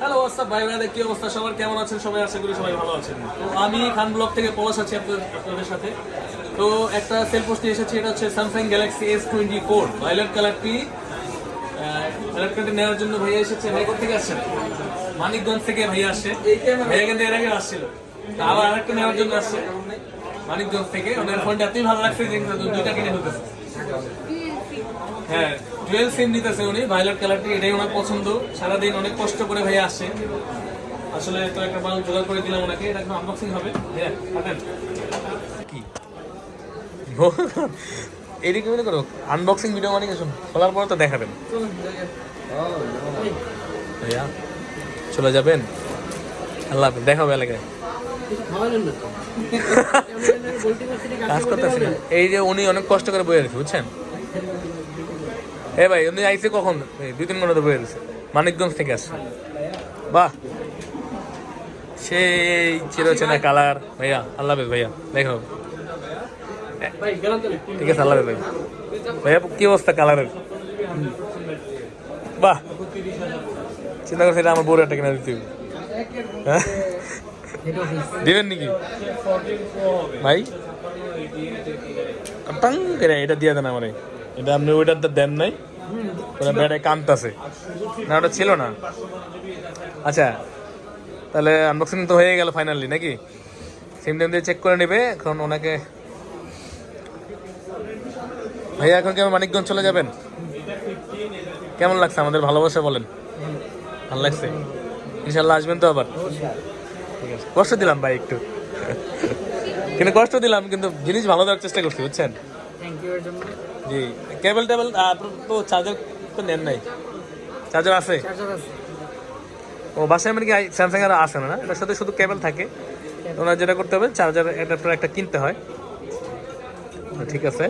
Hello WhatsApp ভাই ভাইদের কি অবস্থা? সবার কেমন আছেন? সবাই আশা করি সবাই ভালো আছেন। তো আমি খান ব্লগ থেকে পলাশ আছি আপনাদের সাথে। তো একটা সেল পোস্ট এসেছি, এটা হচ্ছে Samsung Galaxy S twenty four violet কালারটি ভাইলেট কালারটি নেওয়ার জন্য ভাইয়া এসেছে। ভাই কোথা থেকে আসছেন? মানিকগঞ্জ থেকে ভাইয়া আসছে। ভাইয়া কিন্তু এর আগে আসছিল। আবার আরেকটা নেওয়ার জন্য আসছে। মানিকগঞ্জ থেকে। ওনার ফোনটা এতই ভালো লাগছে যে দুইটা কিনে ফেলতেছে। হ্যাঁ। ডুয়েল সিম নিতেছে উনি ভায়োলেট কালারটি এটাই ওনার পছন্দ। সারাদিন অনেক কষ্ট করে ভাইয়া আসছে। আসলে তো একটা মাল জোগাড় করে দিলাম ওনাকে এটা এখন আনবক্সিং হবে। হ্যাঁ কি? এদিকে মনে করো? আনবক্সিং ভিডিও মানে কিছু খোলার পর তো দেখাবেন। ভাইয়া। চলে যাবেন? আল্লাহ হাফেজ, দেখা হবে এলাকায় কাজ করতেছি না। এই যে উনি অনেক কষ্ট করে বয়ে রেখে বুঝছেন? এ ভাই উনি আইসে কখন? দুই, তিন ঘণ্টা বয়ে রয়েছে মানিকগঞ্জ থেকে আসছে। বাহ! সেই চিরচেনা কালার। ভাইয়া, আল্লাহ ভাইয়া। দেখা। ঠিক আছে, আল্লাহ ভাই ভাইয়া। কি অবস্থা কালারের? বাহ! চিন্তা করছি এটা আমার বউর একটা কিনা দিতে। হ্যাঁ? দিবেন নাকি? ভাই? টাং এটা দিয়ে দেন আমারে। এটা আপনি দেন নাই। কামতাছে না ওটা ছিল না। আচ্ছা তাহলে আনবক্সিং তো হয়ে গেল ফাইনালি নাকি? সিম দিয়ে চেক করে নেবে এখন ওনাকে ভাইয়া এখন কি আমার মানিকগঞ্জ চলে যাবেন? কেমন লাগছে? আমাদের ভালোবাসা বলেন। ভালো লাগছে? ইনশাল্লাহ আসবেন তো আবার। কষ্ট দিলাম ভাই একটু। কিন্তু কষ্ট দিলাম কিন্তু জিনিস ভালো দেওয়ার চেষ্টা করছি বুঝছেন? থ্যাংক ইউ এর জন্য জি। কেবল টেবল আপনার তো চার্জার তো নেন নাই। চার্জার আছে? চার্জার আছে। ও বাসায় মানে কি স্যামসাং আর আসে না? এটার সাথে শুধু কেবল থাকে। ওনার যেটা করতে হবে চার্জার অ্যাডাপ্টার একটা কিনতে হয়। ঠিক আছে।